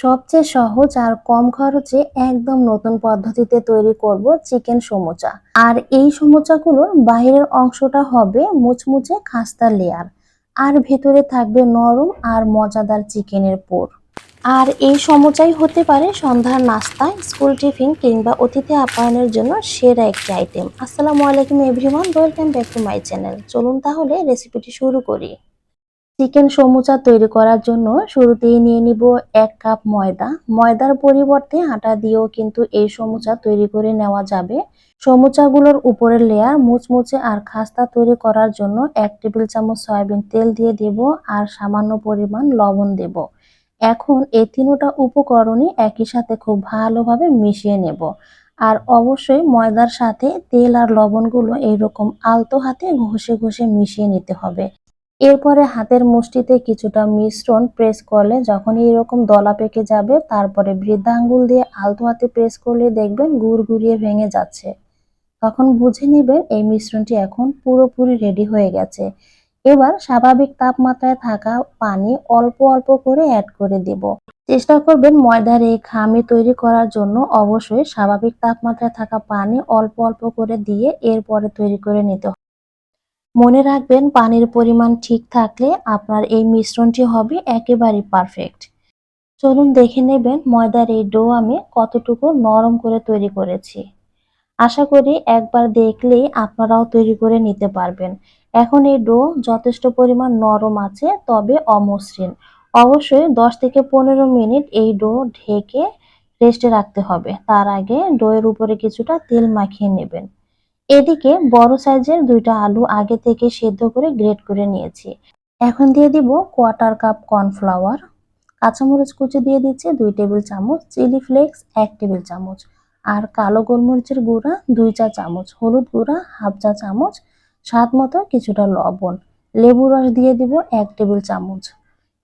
সবচেয়ে সহজ আর কম খরচে একদম নতুন পদ্ধতিতে তৈরি করব চিকেন সমোচা। আর এই সমোচাগুলোর বাইরের অংশটা হবে মুচমুচে খাস্তা লেয়ার আর ভেতরে থাকবে নরম আর মজাদার চিকেনের পোর। আর এই সমোচাই হতে পারে সন্ধ্যার নাস্তায় স্কুল টিফিন কিংবা অতিথি আপ্যায়নের জন্য সেরা একটি আইটেম আসসালামু আলাইকুম everyone welcome back to my channel চলুন তাহলে রেসিপিটি শুরু করি। চিকেন সমুচা তৈরি করার জন্য শুরুতেই নিয়ে নিব এক কাপ ময়দা। ময়দার পরিবর্তে আটা দিয়েও কিন্তু এই সমুচা তৈরি করে নেওয়া যাবে। সমুচাগুলোর উপরের লেয়ার মুচমুচে আর খাস্তা তৈরি করার জন্য এক টেবিল চামচ সয়াবিন তেল দিয়ে দেব আর সামান্য পরিমাণ লবণ দেব। এখন এই তিনোটা উপকরণই একই সাথে খুব ভালোভাবে মিশিয়ে নেব। আর অবশ্যই ময়দার সাথে তেল আর লবণগুলো এইরকম আলতো হাতে ঘষে ঘষে মিশিয়ে নিতে হবে। এরপরে হাতের মুষ্টিতে কিছুটা মিশ্রণ প্রেস করলে যখন এরকম দলা পেকে যাবে, তারপরে বৃদ্ধা আঙ্গুল দিয়ে আলতো হাতে প্রেস করলে দেখবেন গুড় গুড়িয়ে ভেঙে যাচ্ছে। তখন বুঝে নেবেন এই মিশ্রণটি এখন পুরোপুরি রেডি হয়ে গেছে। এবার স্বাভাবিক তাপমাত্রায় থাকা পানি অল্প অল্প করে অ্যাড করে দেব। চেষ্টা করবেন ময়দার এই খামি তৈরি করার জন্য। অবশ্যই স্বাভাবিক তাপমাত্রায় থাকা পানি অল্প অল্প করে দিয়ে এরপরে তৈরি করে নিতে মনে রাখবেন, পানির পরিমাণ ঠিক থাকলে আপনার এই মিশ্রণটি হবে একেবারেই পারফেক্ট চলুন দেখে নেবেন ময়দার এই ডো আমি কতটুকু নরম করে তৈরি করেছি। আশা করি একবার দেখলেই আপনারাও তৈরি করে নিতে পারবেন। এখন এই ডো যথেষ্ট পরিমাণ নরম আছে, তবে অমসৃণ। অবশ্যই দশ থেকে পনেরো মিনিট এই ডো ঢেকে রেস্টে রাখতে হবে। তার আগে ডোয়ের উপরে কিছুটা তেল মাখিয়ে নেবেন। এদিকে বড় সাইজের দুইটা আলু আগে থেকে সেদ্ধ করে গ্রেট করে নিয়েছি। এখন দিয়ে দিব কোয়ার্টার কাপ কর্নফ্লাওয়ার। কাঁচামরিচ কুচি দিয়ে দিচ্ছি দুই টেবিল চামচ, চিলি ফ্লেক্স এক টেবিল চামচ, আর কালো গোলমরিচের গুঁড়া দুই চা চামচ, হলুদ গুঁড়া হাফ চা চামচ, স্বাদ মতো কিছুটা লবণ। লেবু রস দিয়ে দিব এক টেবিল চামচ,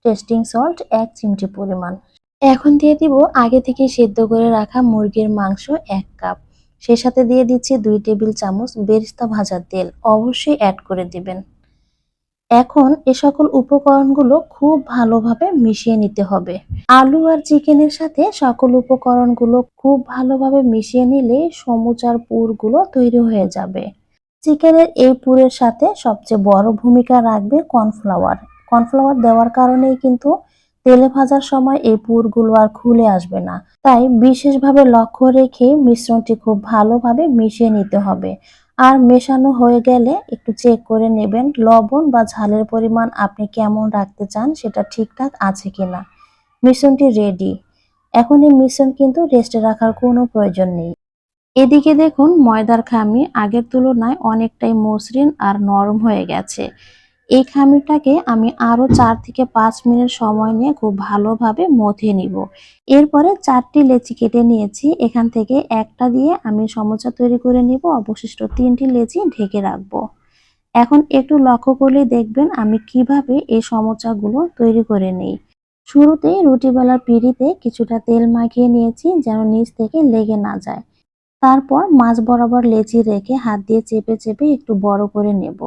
টেস্টিং সল্ট এক চিমটি পরিমাণ। এখন দিয়ে দিব আগে থেকে সেদ্ধ করে রাখা মুরগির মাংস এক কাপ। সে সাথে দিয়ে দিচ্ছি দুই টেবিল চামচ বেরিস্তা ভাজার তেল। অবশ্যই অ্যাড করে দিবেন। এখন এ সকল উপকরণগুলো খুব ভালোভাবে মিশিয়ে নিতে হবে। আলু আর চিকেনের সাথে সকল উপকরণগুলো খুব ভালোভাবে মিশিয়ে নিলে সমুচার পুরগুলো তৈরি হয়ে যাবে। চিকেনের এই পুরের সাথে সবচেয়ে বড় ভূমিকা রাখবে কর্নফ্লাওয়ার। কর্নফ্লাওয়ার দেওয়ার কারণেই কিন্তু তেলে ভাজার সময় এই পুরগুলো আর খুলে আসবে না। তাই বিশেষভাবে লক্ষ্য রেখে মিশ্রণটি খুব ভালোভাবে মিশিয়ে নিতে হবে। আর মেশানো হয়ে গেলে একটু চেক করে নেবেন লবণ বা ঝালের পরিমাণ আপনি কেমন রাখতে চান, সেটা ঠিকঠাক আছে কিনা। মিশ্রণটি রেডি এখন এই মিশ্রণ কিন্তু রেস্টে রাখার কোনো প্রয়োজন নেই। এদিকে দেখুন ময়দার খামি আগের তুলনায় অনেকটাই মসৃণ আর নরম হয়ে গেছে। এই খামিরটাকে আমি আরও চার থেকে পাঁচ মিনিট সময় নিয়ে খুব ভালোভাবে মথে নিব। এরপরে চারটি লেচি কেটে নিয়েছি। এখান থেকে একটা দিয়ে আমি সমোচা তৈরি করে নিব। অবশিষ্ট তিনটি লেচি ঢেকে রাখব। এখন একটু লক্ষ্য করলে দেখবেন আমি কীভাবে এই সমোচাগুলো তৈরি করে নেই। শুরুতেই রুটি বেলার পিড়িতে কিছুটা তেল মাখিয়ে নিয়েছি যেন নিচ থেকে লেগে না যায়। তারপর মাছ বরাবর লেচি রেখে হাত দিয়ে চেপে চেপে একটু বড় করে নেব।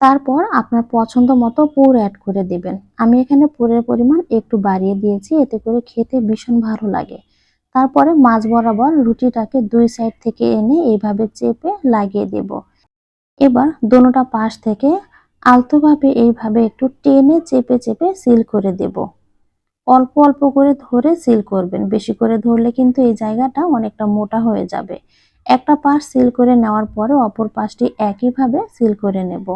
তারপর আপনার পছন্দ মতো পুর অ্যাড করে দিবেন। আমি এখানে পুরের পরিমাণ একটু বাড়িয়ে দিয়েছি, এতে করে খেতে ভীষণ ভালো লাগে। তারপরে মাছ বরাবর রুটিটাকে দুই সাইড থেকে এনে এইভাবে চেপে লাগিয়ে দেব। এবার দোনোটা পাশ থেকে আলতোভাবে এইভাবে একটু টেনে চেপে চেপে সিল করে দেব। অল্প অল্প করে ধরে সিল করবেন। বেশি করে ধরলে কিন্তু এই জায়গাটা অনেকটা মোটা হয়ে যাবে। একটা পাশ সিল করে নেওয়ার পরে অপর পাশটি একইভাবে সিল করে নেব।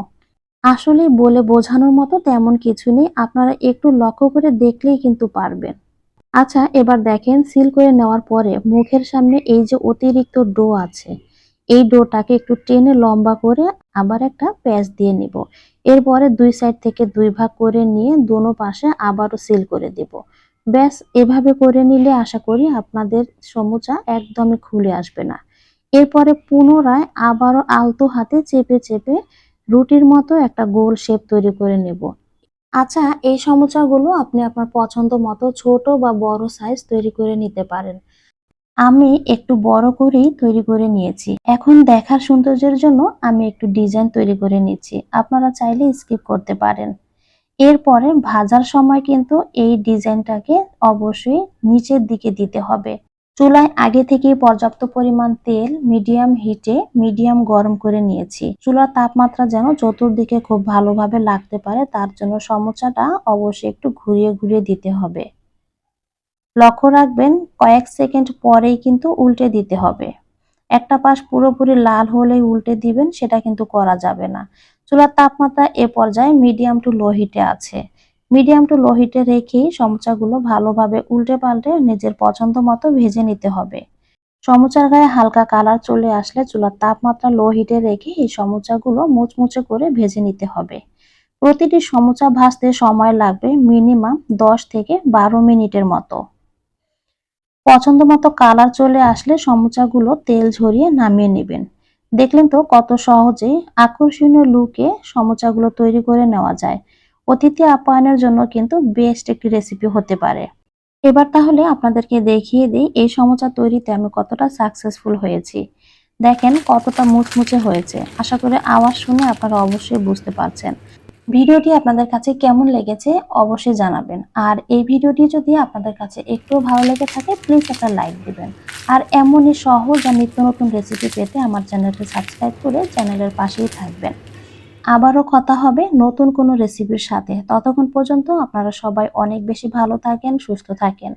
আসলে বলে বোঝানোর মতো তেমন কিছু নেই, আপনারা একটু লক্ষ্য করে দেখলেই কিন্তু পারবেন। আচ্ছা এবার দেখেন, সিল করে নেওয়ার পরে মুখের সামনে এই যে অতিরিক্ত ডো আছে, এই ডোটাকে একটু টেনে লম্বা করে আবার একটা প্যাচ দিয়ে নিব। এরপরে দুই সাইড থেকে দুই ভাগ করে নিয়ে দোনো পাশে আবারও সিল করে দেব। ব্যাস, এভাবে করে নিলে আশা করি আপনাদের সমুচা একদমই খুলে আসবে না। এরপরে পুনরায় আবারও আলতো হাতে চেপে চেপে রুটির মতো একটা গোল শেপ তৈরি করে নেব। আচ্ছা এই সমোচাগুলো আপনি আপনার পছন্দ মতো ছোট বা বড় সাইজ তৈরি করে নিতে পারেন। আমি একটু বড় করেই তৈরি করে নিয়েছি। এখন দেখার সৌন্দর্যের জন্য আমি একটু ডিজাইন তৈরি করে নিচ্ছি। আপনারা চাইলে স্কিপ করতে পারেন। এরপরে ভাজার সময় কিন্তু এই ডিজাইনটাকে অবশ্যই নিচের দিকে দিতে হবে। চুলায় আগে থেকেই পর্যাপ্ত পরিমাণ তেল মিডিয়াম হিটে মিডিয়াম গরম করে নিয়েছি। চুলার তাপমাত্রা যেন চতুর্দিকে খুব ভালোভাবে লাগতে পারে, তার জন্য সমোচাটা অবশ্যই একটু ঘুরিয়ে ঘুরিয়ে দিতে হবে। লক্ষ্য রাখবেন, কয়েক সেকেন্ড পরেই কিন্তু উল্টে দিতে হবে। একটা পাশ পুরোপুরি লাল হলেই উল্টে দিবেন, সেটা কিন্তু করা যাবে না। চুলার তাপমাত্রা এ পর্যায়ে মিডিয়াম টু লো হিটে আছে। মিডিয়াম টু লো হিটে রেখেই সমোচাগুলো ভালোভাবে উল্টে পাল্টে নিজের পছন্দ মতো ভেজে নিতে হবে। সমোচার গায়ে হালকা কালার চলে আসলে চুলার তাপমাত্রা লো হিটে রেখে এই সমোচাগুলো মুচমুচে করে ভেজে নিতে হবে। প্রতিটি সমোচা ভাজতে সময় লাগবে মিনিমাম দশ থেকে বারো মিনিটের মতো। পছন্দ মতো কালার চলে আসলে সমোচাগুলো তেল ঝরিয়ে নামিয়ে নেবেন। দেখলেন তো কত সহজেই আকর্ষণীয় লুকে সমোচাগুলো তৈরি করে নেওয়া যায়। অতিথি আপ্যায়নের জন্য কিন্তু বেস্ট একটি রেসিপি হতে পারে। এবার তাহলে আপনাদেরকে দেখিয়ে দিই এই সমোচা তৈরিতে আমি কতটা সাকসেসফুল হয়েছি। দেখেন কতটা মুচমুচে হয়েছে। আশা করি আওয়াজ শুনে আপনারা অবশ্যই বুঝতে পারছেন। ভিডিওটি আপনাদের কাছে কেমন লেগেছে অবশ্যই জানাবেন। আর এই ভিডিওটি যদি আপনাদের কাছে একটু ভালো লেগে থাকে প্লিজ একটা লাইক দিবেন। আর এমনই সহজ আর নিত্য নতুন রেসিপি পেতে আমার চ্যানেলটি সাবস্ক্রাইব করে চ্যানেলের পাশেই থাকবেন। আবারও কথা হবে নতুন কোনো রেসিপির সাথে। ততক্ষণ পর্যন্ত আপনারা সবাই অনেক বেশি ভালো থাকেন, সুস্থ থাকেন।